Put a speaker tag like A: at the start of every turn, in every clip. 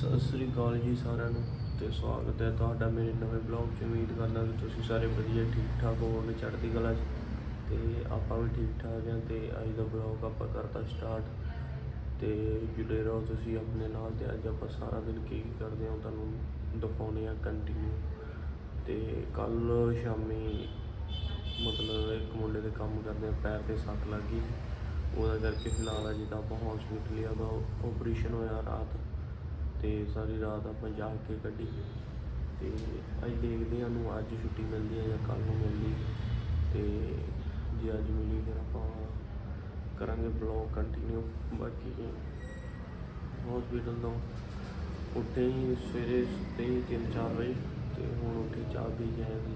A: ਸਤਿ ਸ੍ਰੀ ਅਕਾਲ ਜੀ ਸਾਰਿਆਂ ਨੂੰ ਤੇ ਸਵਾਗਤ ਹੈ ਤੁਹਾਡਾ ਮੇਰੇ ਨਵੇਂ ਬਲੌਗ 'ਚ। ਉਮੀਦ ਕਰਦਾ ਕਿ ਤੁਸੀਂ ਸਾਰੇ ਵਧੀਆ ਠੀਕ ਠਾਕ ਹੋਵੋਗੇ ਚੜ੍ਹਦੀ ਕਲਾ 'ਚ। ਤੇ ਆਪਾਂ ਵੀ ਠੀਕ ਠਾਕ ਹਾਂ ਤੇ ਅੱਜ ਦਾ ਬਲੌਗ ਆਪਾਂ ਕਰਤਾ ਸਟਾਰਟ। ਤੇ ਜੁੜੇ ਰਹੋ ਤੁਸੀਂ ਆਪਣੇ ਨਾਲ ਤੇ ਅੱਜ ਆਪਾਂ ਸਾਰਾ ਦਿਨ ਕੀ ਕੀ ਕਰਦੇ ਹਾਂ ਉਹ ਤੁਹਾਨੂੰ ਦਿਖਾਉਣੇ ਆ ਕੰਟੀਨਿਊ ਤੇ ਕੱਲ ਸ਼ਾਮੀ ਮਤਲਬ ਇੱਕ ਮੁੰਡੇ ਦੇ ਕੰਮ ਕਰਦੇ ਆ, ਪੈਰ ਤੇ ਸੱਟ ਲੱਗ ਗਈ। ਉਹਦਾ ਕਰਕੇ ਫਿਲਹਾਲ ਅਜੇ ਤਾਂ ਆਪਾਂ ਹਸਪੀਟਲ ਹੀ ਆ, ਉਹਦਾ ਆਪਰੇਸ਼ਨ ਹੋਇਆ ਰਾਤ। ਤੇ ਸਾਰੀ ਰਾਤ ਆਪਾਂ ਜਾ ਕੇ ਕੱਢੀ। ਤੇ ਅੱਜ ਦੇਖਦੇ ਹਾਂ ਨੂੰ ਅੱਜ ਛੁੱਟੀ ਮਿਲਦੀ ਹੈ ਜਾਂ ਕੱਲ ਨੂੰ ਮਿਲਦੀ ਤੇ ਜੇ ਅੱਜ ਮਿਲੀ ਫਿਰ ਆਪਾਂ ਕਰਾਂਗੇ ਬਲੌਗ ਕੰਟੀਨਿਊ ਬਾਕੀ ਹਸਪੀਟਲ ਤੋਂ ਉੱਠੇ ਹੀ ਸਵੇਰੇ ਸੁੱਤੇ ਹੀ ਤਿੰਨ ਚਾਰ ਵਜੇ ਤੇ ਹੁਣ ਉੱਠੇ ਚਾਹ ਪੀ ਕੇ ਆਏ ਸੀ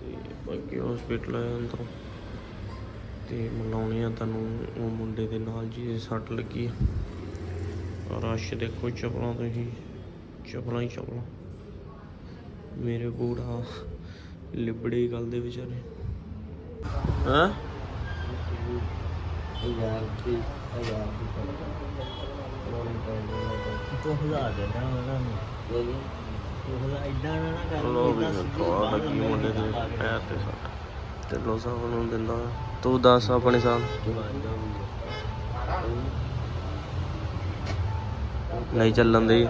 A: ਤੇ ਬਾਕੀ ਹਸਪੀਟਲ ਆਇਆ ਤੋਂ ਤੇ ਮਿਲਾਉਣੇ ਆ ਤੁਹਾਨੂੰ, ਉਹ ਮੁੰਡੇ ਦੇ ਨਾਲ ਜੀ ਸੱਟ ਲੱਗੀ ਆ। ਰਸ਼ ਦੇਖੋ ਚਪਲਾਂ ਤੁਸੀਂ। ਚਪਲਾਂ ਹੀ ਚਪਲਾਂ। ਮੇਰੇ ਬੂੜਾ ਲਿਬੜੇ ਗੱਲ ਦੇ ਵਿਚਾਰੇ। ਹਾਂ?
B: ਯਾਰ ਕੀ ਯਾਰ ਤੂੰ। ਹਜ਼ਾਰ ਦੇ ਨਾ ਉਹਨਾਂ ਨੂੰ। ਤੂੰ ਹਜ਼ਾਰ? ਇਦਾਂ ਨਾ ਨਾ ਕਰ
A: ਲੋ ਵੀ ਦੇਖੋ ਆ ਲੱਗੀ ਮੁੰਡੇ ਦੇ ਪੈਰ ਤੇ ਸੱਟ। ਤੇ ਲੋ ਸਾਹਿਬ ਨੂੰ ਦਿੰਦਾ। ਤੂੰ ਦੱਸ ਆਪਣੇ ਸਾਲ। ਨਹੀਂ ਚੱਲਣ ਦੇ।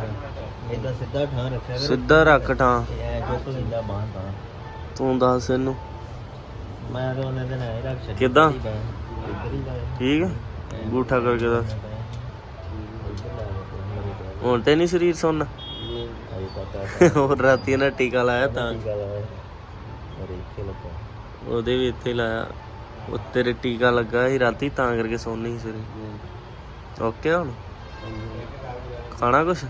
B: ਇਦਾਂ ਸਿੱਧਾ ਠਾਂ ਰੱਖਿਆ ਕਰ।
A: ਸਿੱਧਾ ਰੱਖ ਠਾਂ।
B: ਤੇ ਐ ਚੁੱਕ ਲੈਂਦਾ ਬਾਹਾਂ ਤਾਂ।
A: ਤੂੰ ਦੱਸ ਇਹਨੂੰ।
B: ਮੈਂ ਤਾਂ ਉਹਨੇ ਦਿਨ ਐ ਰੱਖ ਛੱਡੀ।
A: ਕਿੱਦਾਂ? ਠੀਕ ਹੈ ਕਰਕੇ ਦੱਸ। ਹੁਣ ਤੇ ਨਹੀਂ ਸਰੀਰ
B: ਆ
A: ਹੋਰ ਰਾਤੀ ਇਹਨਾਂ ਟੀਕਾ ਲਾਇਆ ਤਾਂ।
B: ਕੀ ਗੱਲ ਹੈ ਅਰੇ ਇੱਥੇ ਲੱਗਾ।
A: ਉਹਦੇ ਵੀ ਇੱਥੇ ਲਾਇਆ। ਉਹ ਤੇਰੇ ਟੀਕਾ ਲੱਗਾ ਸੀ ਰਾਤੀ ਤਾਂ ਕਰਕੇ ਸੌਂ ਨਹੀਂ ਸੀ ਸਵੇਰੇ ਓਕੇ ਹੁਣ? ਖਾਣਾ ਕੁਛ?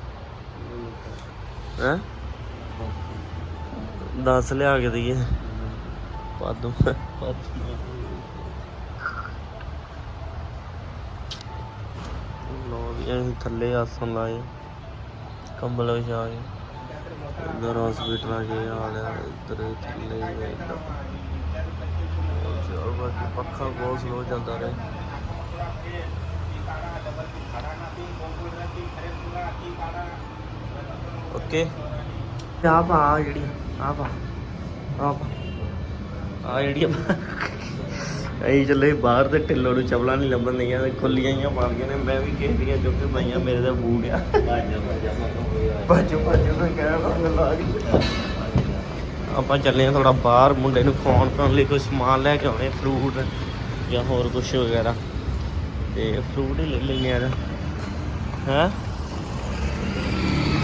A: ਹੈ? ਦੱਸ ਲਿਆ ਕੇ ਦਈਏ। ਪਾਦੂ। ਲੋ ਵੀ ਅਸੀਂ ਥੱਲੇ ਆਸਨ ਲਾਏ। ਕੰਬਲ ਵਿਛਾ ਕੇ ਇਧਰ ਹਸਪੀਟਲ ਆ ਗਏ ਹਾਲ ਆ ਇਧਰ ਥੱਲੇ ਹੀ ਬਾਕੀ ਪੱਖਾ ਬਹੁਤ ਸਲੋ ਚੱਲਦਾ ਰਿਹਾ। ਓਕੇ ਆ ਪਾ ਆਹ ਜਿਹੜੀ ਆ ਪਾ ਆ ਪਾ ਆ ਜਿਹੜੀ ਐਂ ਚੱਲੇ ਬਾਹਰ ਤੇ ਢਿੱਲੋਂ ਨੂੰ ਚਪਲਾਂ ਨਹੀਂ ਲੱਭਣ ਦੀਆਂ ਤੇ ਖੁੱਲੀਆਂ ਹੀ ਪਾਉਂਦੀਆਂ ਨੇ। ਮੈਂ ਵੀ ਕਿਸੇ ਦੀਆਂ ਚੁੱਕ ਕੇ ਪਾਈਆਂ ਮੇਰੇ ਤਾਂ ਬੂਟ ਆ।
B: ਬਾਜਾ ਬਾਜਾ ਮੈਂ
A: ਭੱਜੋ ਭੱਜੋ ਮੈਂ ਕਹਿ ਰਹਾ ਲਾ ਗਈ ਆਪਾਂ ਚੱਲੇ ਆ ਥੋੜਾ ਬਾਹਰ ਮੁੰਡੇ ਨੂੰ ਖਾਣ ਪਾਉਣ ਲਈ ਕੋਈ ਸਮਾਨ ਲੈ ਕੇ ਆਉਣੇ ਫਰੂਟ ਜਾਂ ਹੋਰ ਕੁਝ ਵਗੈਰਾ। ਤੇ ਫਰੂਟ ਹੀ ਲੈ ਲੈਣੇ ਆ। ਹੈ?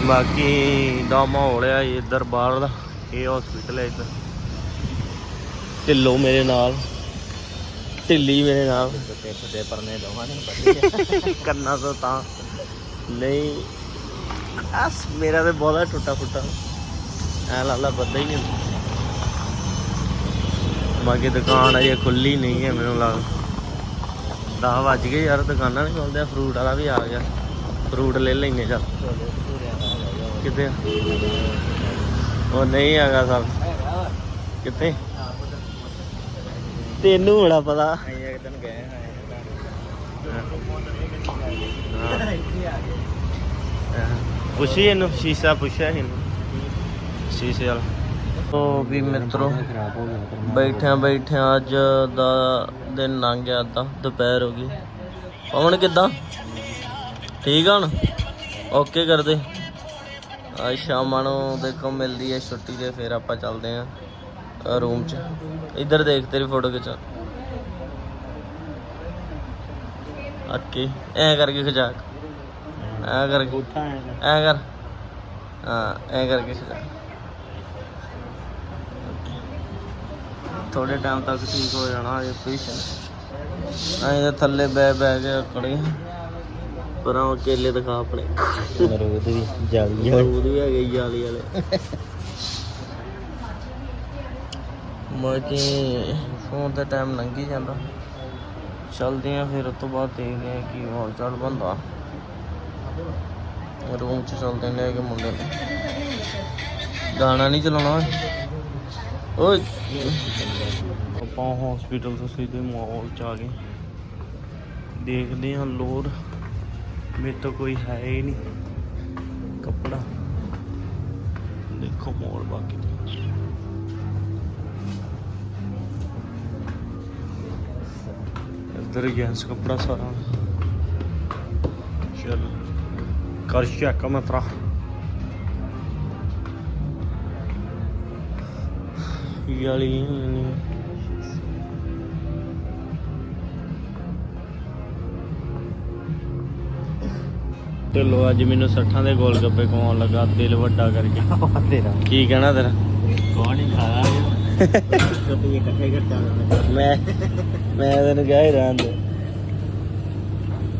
A: ਬਾਕੀ ਦਾ ਮਾਹੌਲ ਆ ਇੱਧਰ ਬਾਹਰ ਦਾ, ਇਹ ਹਸਪੀਟਲ ਹੈ ਇੱਧਰ। ਢਿੱਲੋ ਮੇਰੇ ਨਾਲ, ਢਿੱਲੀ ਮੇਰੇ ਨਾਲ।
B: ਤੇ ਫਤੇ ਪਰਨੇ ਦੋਵਾਂ ਨੇ ਪੱਤੇ
A: ਕੰਨਾ ਤਾਂ ਨਹੀਂ ਅਸ ਮੇਰਾ ਤੇ ਬਹੁਤਾ ਟੁੱਟਾ ਫੁੱਟਾ। ਐ ਲਾਲਾ ਪਤਾ ਹੀ ਨਹੀਂ ਬਾਕੀ ਦੁਕਾਨ ਅਜੇ ਖੁੱਲੀ ਨਹੀਂ ਹੈ ਮੈਨੂੰ ਲੱਗਦਾ। 10 ਵੱਜ ਗਏ ਯਾਰ, ਦੁਕਾਨਾਂ ਨਹੀਂ ਖੁੱਲਦੇ ਫਰੂਟ ਵਾਲਾ ਵੀ ਆ ਗਿਆ। ਫਰੂਟ ਲੈ ਲੈਨੇ ਚੱਲ। ਕਿੱਥੇ? ਉਹ ਨਹੀਂ ਹੈਗਾ ਸਭ ਕਿੱਥੇ? ਤੈਨੂੰ ਬੜਾ ਪਤਾ।
B: ਅਸੀਂ ਇੱਕ ਦਿਨ ਗਏ।
A: ਪੁੱਛੀ ਇਹਨੂੰ ਸ਼ੀਸ਼ਾ ਪੁੱਛਿਆ ਇਹਨੂੰ। ਸ਼ੀਸ਼ੇ ਵਾਲਾ। ਉਹ ਵੀ ਮਿੱਤਰੋ ਬੈਠਿਆਂ ਬੈਠਿਆਂ ਅੱਜ ਦਾ ਦਿਨ ਲੰਘ ਗਿਆ ਅੱਧਾ ਦੁਪਹਿਰ ਹੋ ਗਈ। ਪਵਨ ਕਿੱਦਾਂ? ਠੀਕ ਹੁਣ? ਓਕੇ ਕਰਦੇ। ਅੱਜ ਸ਼ਾਮਾਂ ਨੂੰ ਦੇਖੋ ਮਿਲਦੀ ਹੈ ਛੁੱਟੀ ਤੇ ਫਿਰ ਆਪਾਂ ਚੱਲਦੇ ਆਂ ਰੂਮ 'ਚ। ਇੱਧਰ ਦੇਖ ਤੇਰੀ ਫੋਟੋ ਖਿਚਾ। ਅੱਕੇ ਐ ਕਰਕੇ ਖਿਚਾ। ਐ ਕਰਕੇ। ਐ ਕਰ। ਹਾਂ ਐ ਕਰਕੇ ਖਿਚਾ। ਥੋੜੇ ਟਾਈਮ ਤੱਕ ਠੀਕ ਹੋ ਜਾਣਾ ਇਹ ਪੇਸ਼ੈਂਟ ਐਂ ਥੱਲੇ ਬੈ ਬੈ ਕੇ ਅਕੜੇ ਪਰਾਂ ਕੇਲੇ ਦਿਖਾ ਆਪਣੇ।
B: ਮਰੂਦ ਵੀ ਜਾਲੀ ਹੈ
A: ਅਮਰੂਦ ਵੀ ਹੈਗੇ ਜਾਲੀ ਵਾਲੇ। ਬਾਕੀ ਫੋਨ ਤੇ ਟਾਈਮ ਲੰਘੀ ਜਾਂਦਾ। ਚਲਦੇ ਆ ਫਿਰ ਉਸ ਤੋਂ ਬਾਅਦ ਦੇਖਦੇ ਆ ਕੀ ਹਾਲ ਚਾਲ ਬੰਦਾ ਰੂਮ ਚ ਚਲਦੇ ਨੇ ਕਿ ਮੁੰਡੇ। ਨੇ ਗਾਣਾ ਨਹੀਂ ਚਲਾਉਣਾ ਓਏ। ਆਪਾਂ ਹਸਪੀਟਲ ਤੋਂ ਸਿੱਧੇ ਮਾਲ ਚ ਆ ਗਏ। ਦੇਖਦੇ ਹਾਂ ਲੋਡ ਮੇਰੇ ਤੋਂ ਕੋਈ ਹੈ ਹੀ ਨਹੀਂ। ਕੱਪੜਾ। ਦੇਖੋ ਮੋਲ ਬਾਕੀ ਇੱਧਰ ਗੈਸ ਕੱਪੜਾ ਸਾਰਾ। ਚਲ, ਕਰ ਚੈੱਕ ਮਤਰਾ। ਯਾਲੀ ਤੇ ਲੋ ਅੱਜ ਮੈਨੂੰ ਸੱਠਾਂ ਦੇ ਗੋਲ ਗੱਪੇ ਖਵਾਉਣ ਲੱਗਾ ਦਿਲ ਵੱਡਾ ਕਰਕੇ।
B: ਤੇਰਾ।
A: ਕੀ ਕਹਿਣਾ ਤੇਰਾ?
B: ਕੌਣ ਹੀ ਇਕੱਠੇ ਕਰ ਜਾਣਾ
A: ਮੈਂ ਮੈਂ ਤੈਨੂੰ ਕਿਹਾ ਹੀ ਰਹਿਣ ਦੇ।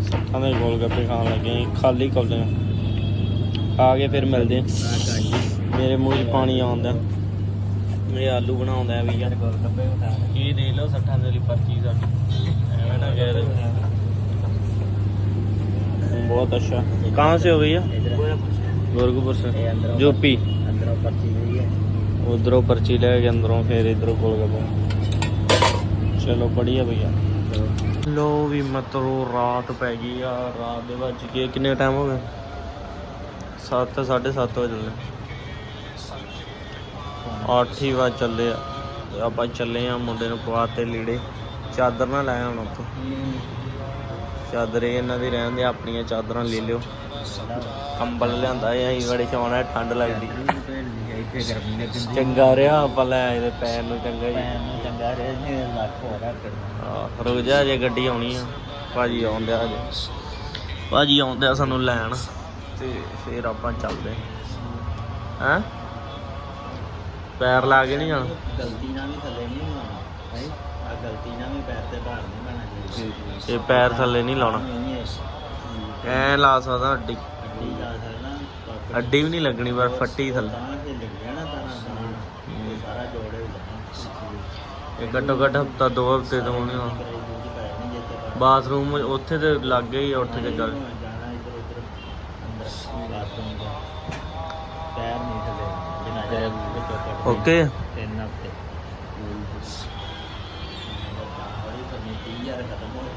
A: ਸੱਠਾਂ ਦੇ ਗੋਲ ਗੱਪੇ ਖਾਣ ਲੱਗੇ ਖਾਲੀ ਕੌਲੀਆਂ। ਆ ਕੇ ਫਿਰ ਮਿਲਦੇ। ਮੇਰੇ ਮੂੰਹ 'ਚ ਪਾਣੀ ਆਉਂਦਾ ਮੇਰੇ ਆਲੂ ਬਣਾਉਂਦਾ ਵੀ ਯਾਰ
B: ਗੋਲ ਗੱਪੇ
A: ਕੀ ਦੇ ਲਓ ਸੱਠਾਂ ਦੇ ਲਈ ਪਰਚੀ ਸਾਡੀ। ਐਵੇਂ ਨਾ ਕਹਿ ਦੇ। बहुत अच्छा कहाँ से हो भैया गोरखपुर से
B: ਇਹ ਅੰਦਰੋਂ
A: यूपी
B: ਅੰਦਰੋਂ ਪਰਚੀ ਗਈ ਹੈ
A: उधरों पर्ची ले के अंदरों फिर इधरों गोलगप्पे चलो बढ़िया भैया ਲੋ ਵੀ ਮਤਰੋ ਰਾਤ ਪੈ ਗਈ ਆ ਰਾਤ ਦੇ ਵੱਜ ਗਏ ਕਿੰਨੇ ਟਾਈਮ ਹੋ ਗਏ 7 7:30 ਵਜੇ ਚੱਲੇ 8 ਹੀ ਵਜ ਚੱਲੇ ਆ ਤੇ ਆਪਾਂ ਚੱਲੇ ਆ ਮੁੰਡੇ ਨੂੰ ਪਵਾਤੇ ਲੀੜੇ ਚਾਦਰ ਨਾ ਲੈ ਆਉਣਾ ਉੱਥੋਂ ਚਾਦਰ ਇਹ ਇਹਨਾਂ ਦੀ ਰਹਿਣ ਦੇ ਆਪਣੀਆਂ ਚਾਦਰਾਂ ਲੈ ਲਿਓ। ਕੰਬਲ ਲਿਆਂਦਾ ਇਹ ਅਸੀਂ ਬੜੇ ਸ਼ੌਣਾ ਠੰਡ ਲੱਗਦੀ। ਚੰਗਾ ਰਿਹਾ ਆਪਾਂ ਲੈ ਆਏ ਤੇ ਪੈਰ ਨੂੰ ਚੰਗਾ ਜੀ।
B: ਚੰਗਾ ਰਿਹਾ ਜੀ ਲੱਖ ਹੋ ਰਿਹਾ
A: ਜਾ ਗੱਡੀ ਆਉਣੀ ਆ। ਭਾਜੀ ਆਉਂਦੇ ਆ ਜੇ ਭਾਜੀ ਆਉਂਦੇ ਆ ਸਾਨੂੰ ਲੈਣ ਤੇ ਫੇਰ ਆਪਾਂ ਚੱਲਦੇ ਹੈਂ? ਪੈਰ ਲਾ ਕੇ ਨਹੀਂ ਜਾਣਾ?
B: ਗਲਤੀ ਨਾਲ ਵੀ ਥੱਲੇ ਨਹੀਂ ਹੋਣਾ। ਹੈ? ਗਲਤੀ ਨਾਲ ਵੀ ਪੈਰ ਤੇ ਭਾਰ ਨਹੀਂ ਪੈਣਾ ਚਾਹੀਦਾ।
A: ਇਹ ਪੈਰ ਥੱਲੇ ਨਹੀਂ ਲਾਉਣਾ। ਐ ਲਾ ਸਕਦਾ ਅੱਡੀ।
B: ਅੱਡੀ ਸਕਦਾ
A: ਵੀ ਨਹੀਂ ਲੱਗਣੀ ਪਰ ਫੱਟੀ ਥੱਲੇ।
B: ਤਾਂ ਤੇ ਤਾਂ ਤਾਂ ਇਹ ਸਾਰਾ ਜੋੜੇ ਹੋ ਜਾਣਾ
A: ਇਹ ਘੱਟੋ ਘੱਟ ਹਫਤਾ ਦੋ ਹਫ਼ਤੇ ਤੋਂ ਨਹੀਂ ਬਾਥਰੂਮ ਉੱਥੇ ਤੇ ਲੱਗ ਗਈ
B: ਪੈਰ ਨਹੀਂ ਥੱਲੇ ਚਿਰ ਵਿੱਚ ਚੋਪੜ
A: ਓਕੇ।
B: ada kata
A: boleh